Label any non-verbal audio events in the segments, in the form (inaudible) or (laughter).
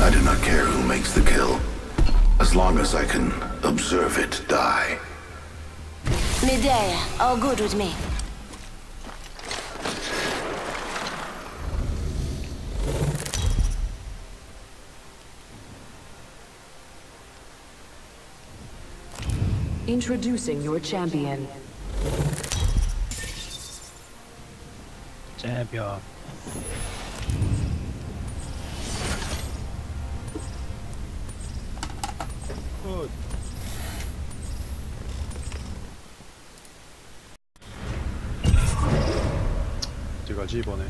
I do not care who makes the kill, as long as I can observe it die. Medea, all good with me. Introducing your champion. 잼 병 굿 어디 가지 이번에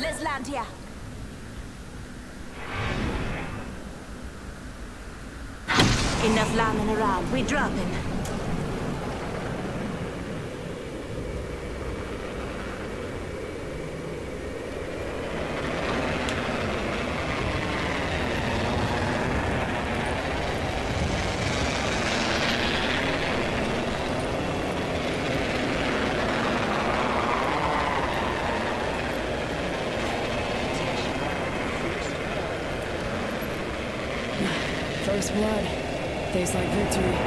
Let's land here. Enough lambing around. We dropping. First blood. Tastes like victory.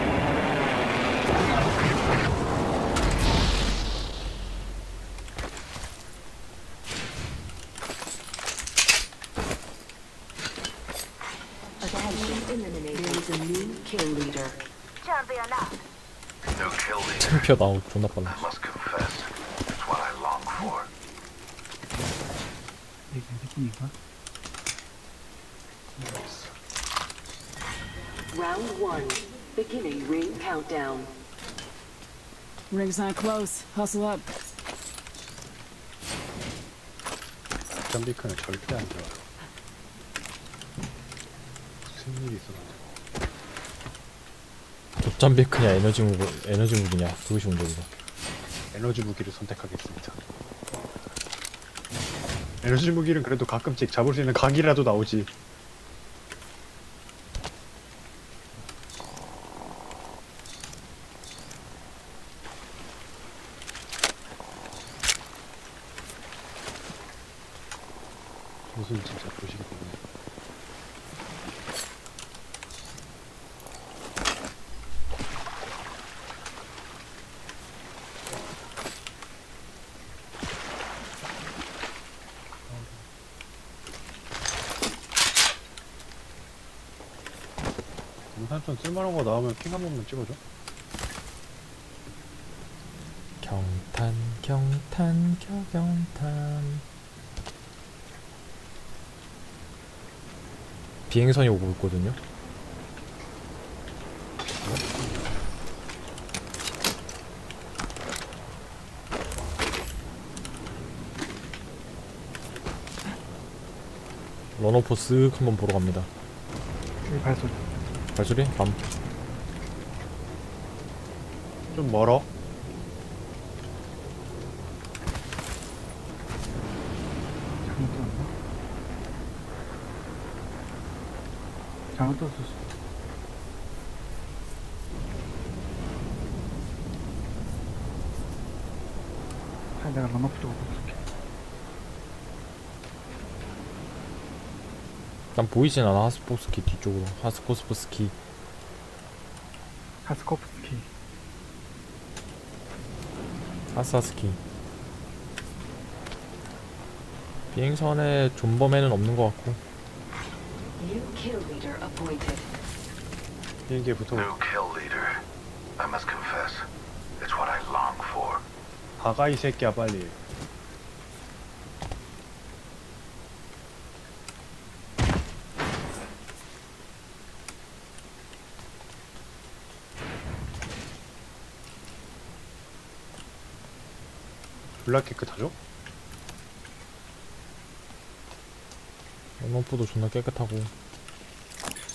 Eliminated. There is a new kill leader. Champion up. No kill leader. 챔피어 나오 존나 빨라 I must confess, it's what I long for. Round one. Beginning ring countdown. Ring's not close. Hustle up. 점비크는 절대 안 좋아 무슨 일이 있어 돗잠비크냐 에너지 무 에너지 무기냐 그것이 문제이다 에너지 무기를 선택하겠습니다 에너지 무기는 그래도 가끔씩 잡을 수 있는 각이라도 나오지 무슨 진짜 보시기 때문에. 동산촌 쓸만한 거 나오면 핑 한 번만 찍어줘. 경탄 경탄 경탄 비행선이 오고 있거든요. 런오프 쓱 한번 보러 갑니다. 발소리. 발소리? 밤. 좀 멀어 잘못 떴나? 잘못 수 아, 내가 쪽으로 볼게. 난 보이진 않아 하스포스키 뒤쪽으로. 하스코스포스키. 하스코프스키. 하사스키. 비행선에 존버맨은 없는 것 같고 New kill leader appointed. 비행기에 붙어 No kill leader. I must confess, it's what I long for. 다가 이 새끼야 빨리 블랙 깨끗하죠? 런오프도 존나 깨끗하고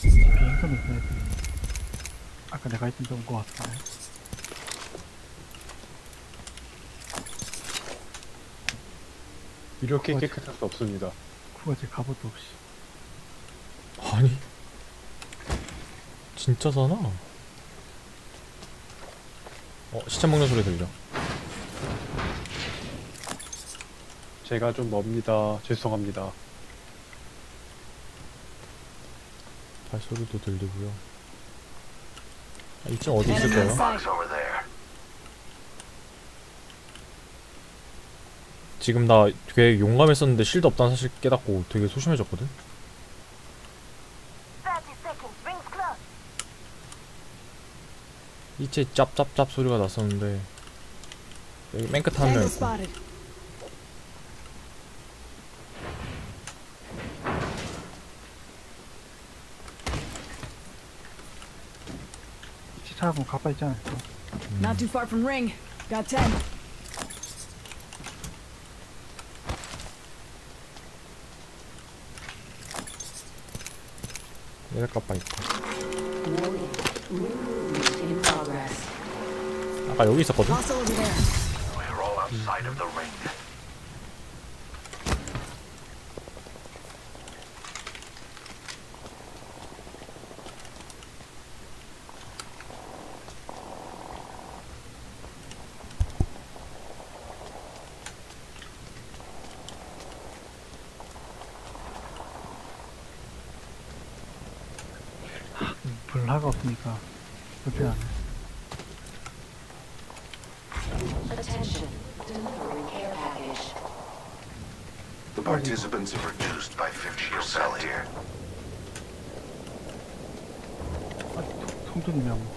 비행선을 써야 돼 아까 내가 했던 데온거 같다 이렇게 어디? 깨끗할 수 없습니다 구가지 갑옷도 없이 아니 진짜잖아 어 시체 먹는 소리 들려 제가 좀 멉니다. 죄송합니다. 발소리도 들리고요. 아, 이쯤 어디 있을 Enemy 거예요? in sight. Box over there. 지금 나 되게 용감했었는데 실드 없다는 사실 깨닫고 되게 소심해졌거든? 30 seconds. Rings close. 이체 짭짭짭 소리가 났었는데 여기 맨 끝에 한명 Tango 있고 spotted. 시 찾아보면 가빠 있지 않을까? Not too far from ring. Got 10. 얘네 까빠 있고 Warning. Ring movement in progress. 아까 여기 있었거든? Hostile over there. We're all outside of the ring. 블라가 없으니까 불편하네. Attention. Delivering care package. The participants have reduced by 50% here. 송준이면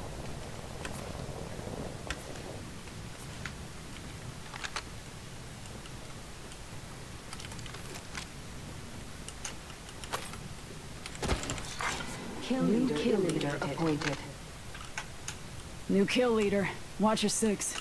뭐. Kill leader, kill leader appointed. New kill leader. Watcher 6.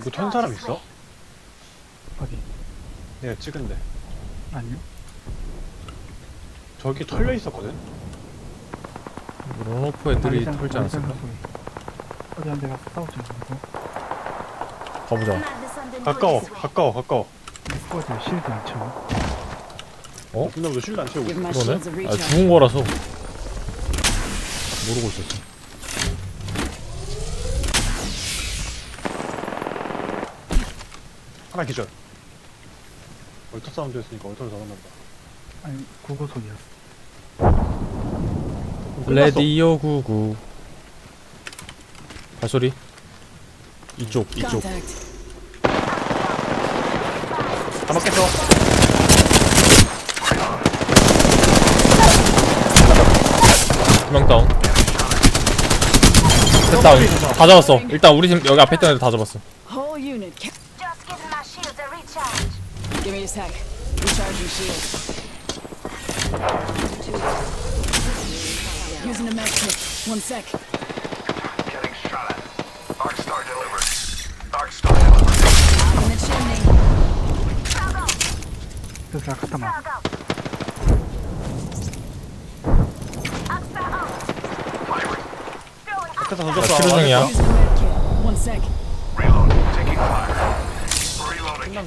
누구 턴 사람 있어? 어디? 내가 찍은데. 아니요? 저기 털려 있었거든? 런오프 애들이 털지 않았을까? 어디 한 대가 싸우지 않고 가보자 가까워. 가까워, 가까워. 스쿼드 실드 안 채워. 어? 근데 왜 실드 안 채우고 있어? 그러네? 아. 죽은 거라서 모르고 있었어 하나 기절. 얼터 사운드였으니까 얼터를 잡았나 보다. 아니 구구 소리였어. 끝났어. 레디오 99 발소리 이쪽 이쪽 Contact. 다 맞겠어. 두명 다운 셋 다운 다 잡았어 일단 우리 팀 여기 앞에 있던 애들 다 잡았어 Whole unit. Ca- Just giving my shields a recharge. Give me a sec. Recharging shield. Using a med kit. One sec. Getting shot at. Arc Star delivered. Arc Star delivered. In the chimney. Frag out. 그래서 아까 막 Frag out. Axta out. Firing. Throwing 끝에 Axta. 던졌어. 치료 중이야 Using a med kit. One sec. Reload. Taking fire. Reloading. 끝난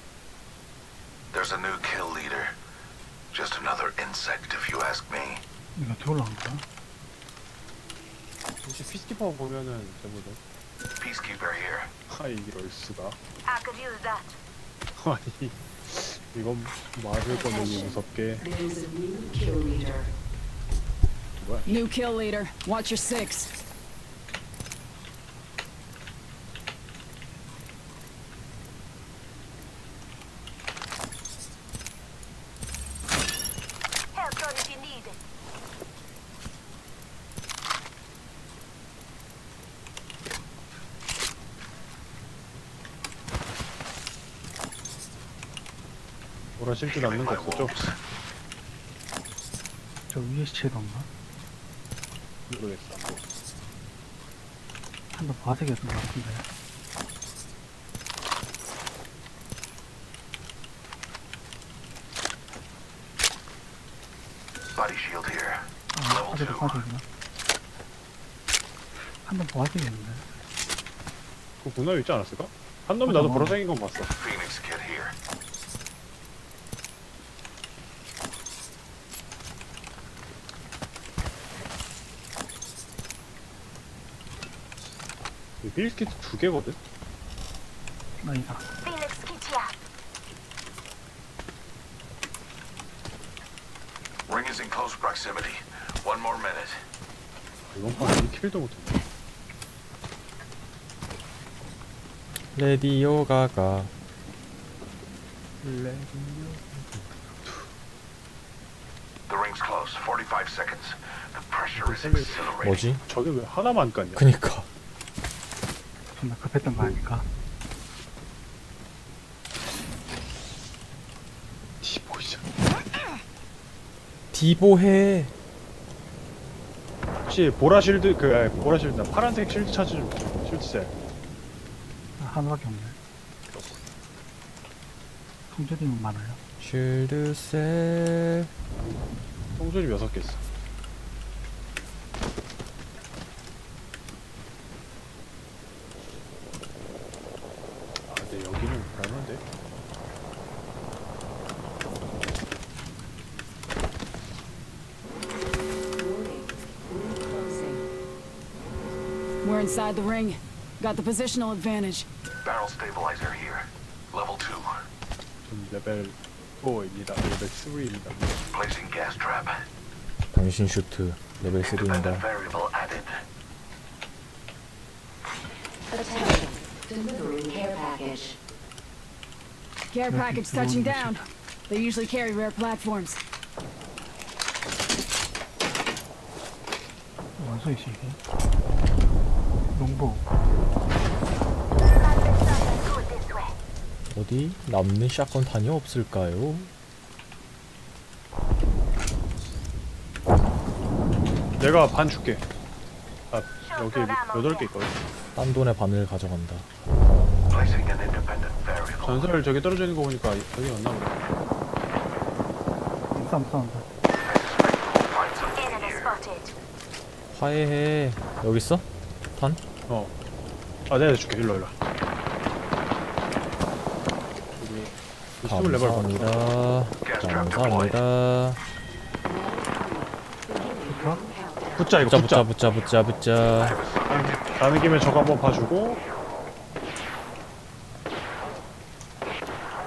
There's a new kill leader. Just another insect, if you ask me. 이거 어떻게 올라간 거야? 혹시 피스키퍼 보면은 제목은 Peacekeeper here. 아 이럴 수가. I could use that. 아니 (laughs) 이건 맞을 거면 무섭게 There is a new kill leader. New kill leader. Watcher 6. Help 아무런 실드 남는 거 없었죠? 저 위에 시체던가? 모르겠어. 한번 봐야겠던 것 같은데. Body shield here. 아, 아직도 빠져있나? 한번 봐야겠는데. 그 문화에 있지 않았을까? 한 놈이 나도 어. 보라색인 건 봤어. Phoenix kit here. 이 빌키트 두 개거든? 아니다. Phoenix kit이야. Ring is in close proximity. One more minute. 이번 이 킬도 못했네. 레디오 가가 The ring's close. 45 seconds. The pressure is exhilarating. 뭐지? 저게 왜 하나만 깠냐? 그니까 존나 급했던 거 아닐까? 디보이션. 디보해 혹시 보라 실드 그 아니, 보라 실드 파란색 실드 찾으면 실드 셀. 아, 하나밖에 없네. 통조림은 많아요. 쉴드셀 송조림 여섯 개 있어. 여기는 불안한데. Warning. Ring closing. We're inside the ring. Got the positional advantage. Barrel stabilizer here. Level 2. 좀 레벨 4입니다. 레벨 3입니다. Placing gas trap. 당신 슈트 레벨 Independent 3입니다 variable added. Attention. Delivering care package. Care package touching down. They usually carry rare platforms. 원소이시 이게. 농부. 어디 남는 샷건 탄이 없을까요? 내가 반 줄게. 아, 여기 여덟 개 있거든. 딴 돈의 반을 가져간다 Placing an independent variable. 전설 저기 떨어져 있는 거 보니까 싸운다. Find something Enemy here. spotted. 화해해 여기 있어? 탄? 어. 아, 내가 줄게. 일로 일로. 여기 24레벨 감사합니다 감사합니다. 붙자 이거 붙자 붙자. 붙자 붙자 붙자 가는 김에 저거 한번 봐주고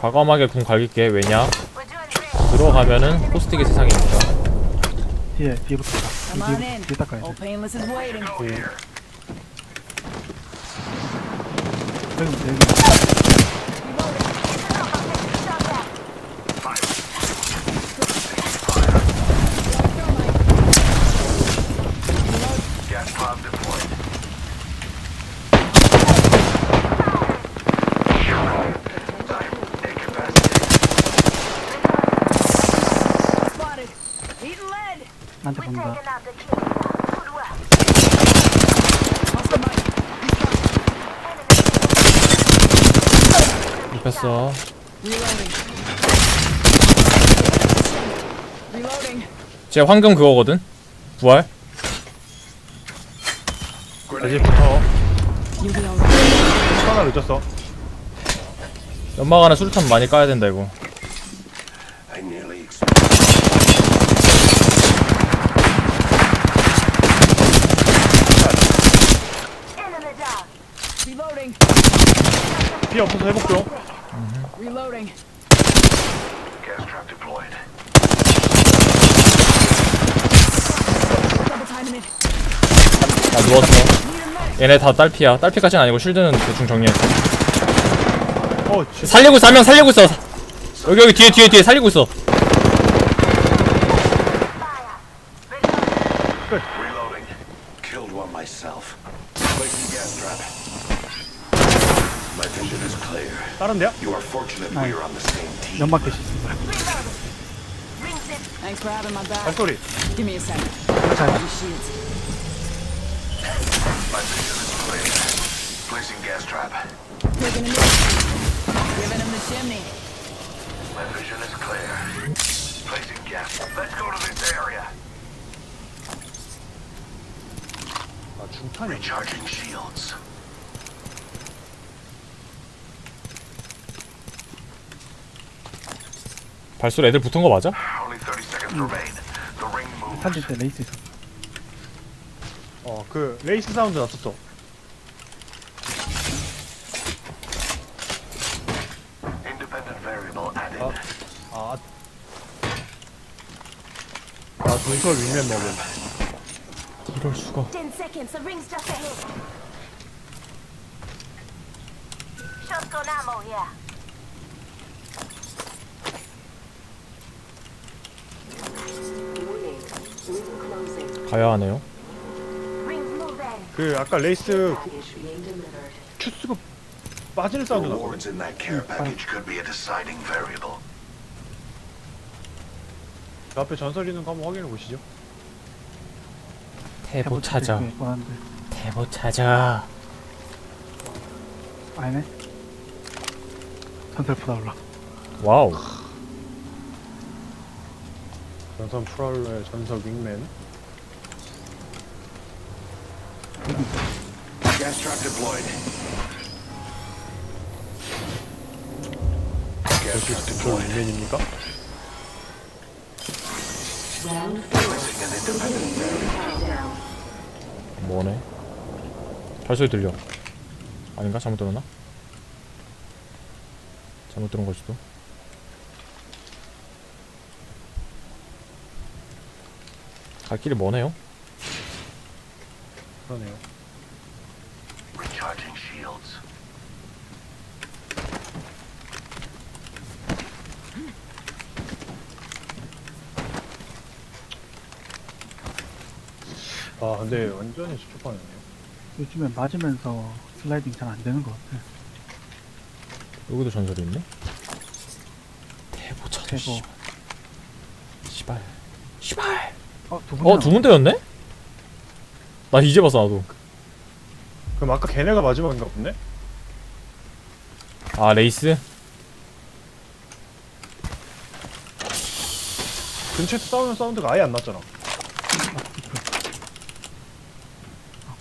과감하게 궁 갈길게 왜냐. 들어가면은 호스틱의 세상이니까 뒤에, 뒤에부터 가. Come on 뒤에, in. 뒤에 닦아야 Old 돼. Painless is waiting. 여기, 여기. Gas pod deployed. Spotted. Eating lead. 나 한테 본다. 입혔어. 제 황금 그거거든 부활 다시 붙어. 하나 늦었어. 연막 안에 수류탄 많이 까야 된다 이거 I nearly Enemy down. Reloading. 피 없어서 회복 중. Reloading. gas trap deployed. Double timing it. 나 누웠어 얘네 다 딸피야 딸피까지는 아니고 쉴드는 대충 정리했어 어, 씨. 살리고 있어 한 명 살리고 있어 여기 여기 뒤에 뒤에 뒤에 살리고 있어 Reloading. Killed one myself. Placing gas trap. My vision is clear. 다른 데야? You are fortunate we are on the same team. 연막 대시 있어. Rings it. Thanks for having my back. 발소리. Give me a second. 잘. Shields. My vision is clear. Placing gas trap. Taking a minute. Giving him the chimney. My vision is clear. Placing gas. Let's go to this area. 아 중탄이. Recharging shields. 발소리 애들 붙은 거 맞아? Only 30 seconds remain. The ring moves. 살릴 때 레이스 있어. 어 그 레이스 사운드 났었어. 아. 아 동sol 윙맨 먹음. 이럴 수가. 10 seconds. The ring's just ahead. Shotgun ammo here. 가야 하네요. 그 아까 레이스. 큐스가 빠지는 사운드 나거든. Rewards in that care package could be a deciding variable. 그 앞에 전설 있는 거 한번 확인해 보시죠. 태보 찾아. 뻔한데. 태보 찾아. 아니네. 전설 보다 올라. 와우. 전선 프라울의 전설 윙맨. Gas trap deployed. Gas trap 전설 deployed. 윙맨입니까? Round four. Placing an independent variable. Countdown. 뭐네? 발소리 들려. 아닌가? 잘못 들었나? 잘못 들은 걸 수도. 갈 길이 머네요. 그러네요. 아 근데 완전히 수축하네요. 요즘에 맞으면서 슬라이딩 잘 안 되는 것 같아. 여기도 전설이 있네. 태보 찾아. 태보. 씨발. 씨발. 씨발. 어, 두 분. 어, 두 군데였네? 나 이제 봤어, 나도. 그럼 아까 걔네가 마지막인가 보네? 아, 레이스? 근처에서 싸우는 사운드가 아예 안 났잖아.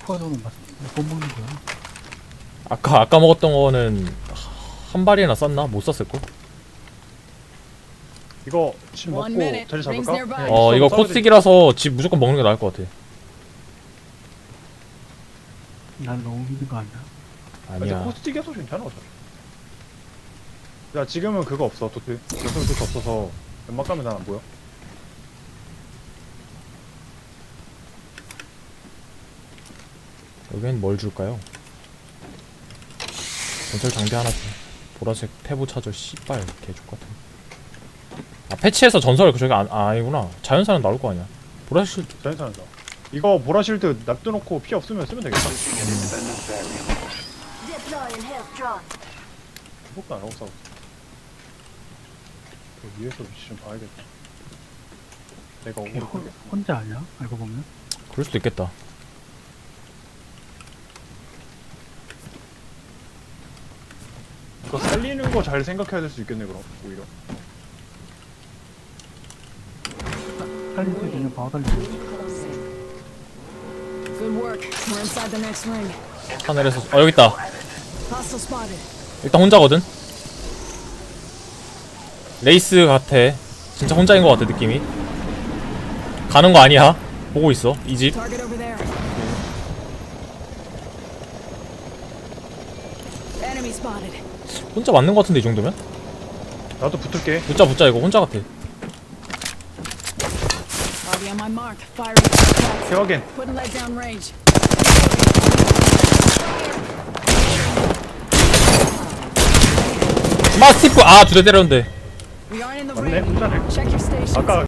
코어도는 못 먹는 거야. 아까, 아까 먹었던 거는 한 발이나 쐈나? 못 쐈을걸? 이거 집 먹고 minute. 자리 Rings 잡을까? nearby. 어, 이거. 코스틱이라서 집 무조건 먹는 게 나을 것 같아. 난 너무 힘든 거 아니야? 근데 아니야. 코스틱에서 괜찮아 어차피. 야 지금은 그거 없어 도트 도트 없어서 연막 가면 난 안 보여 여기는 뭘 줄까요? 전설 장비 하나 줘. 보라색 태보 차저 씨발 개족 같은. 아 패치해서 전설 그 저기 안 아, 아니구나. 자연사는 나올 거 아니야. 보라색 자연사는다 이거 보라실드 납둬놓고 피 없으면 쓰면 되겠다 Placing an independent variable. Deploying health drone. 해볼까 안 하고 싸워 그 위에서 위치 좀 봐야겠다 내가 걔 오고 혼, 혼자 아니야? 알고 보면. 그럴 수도 있겠다. 이거 살리는 거 잘 생각해야 될 수 있겠네 그럼 오히려 살릴 수 있는 방어 달리기. Closing. Good work. We're inside the next ring. 하늘에서 어 여기 있다. Hostile spotted. 일단 혼자거든. 레이스 같아. 진짜 혼자인 것 같아 느낌이. 가는 거 아니야. 보고 있어 이 집. Target over there. Enemy spotted. 혼자 맞는 것 같은데 이 정도면? 나도 붙을게 붙자 붙자 이거 혼자 같아. Already on my mark. Firing. Shots. 대화겐 Putting leg down range. 마스티프 아두 대 때렸는데. We aren't in the 맞네 ring. 혼자네 Check your stations. 아까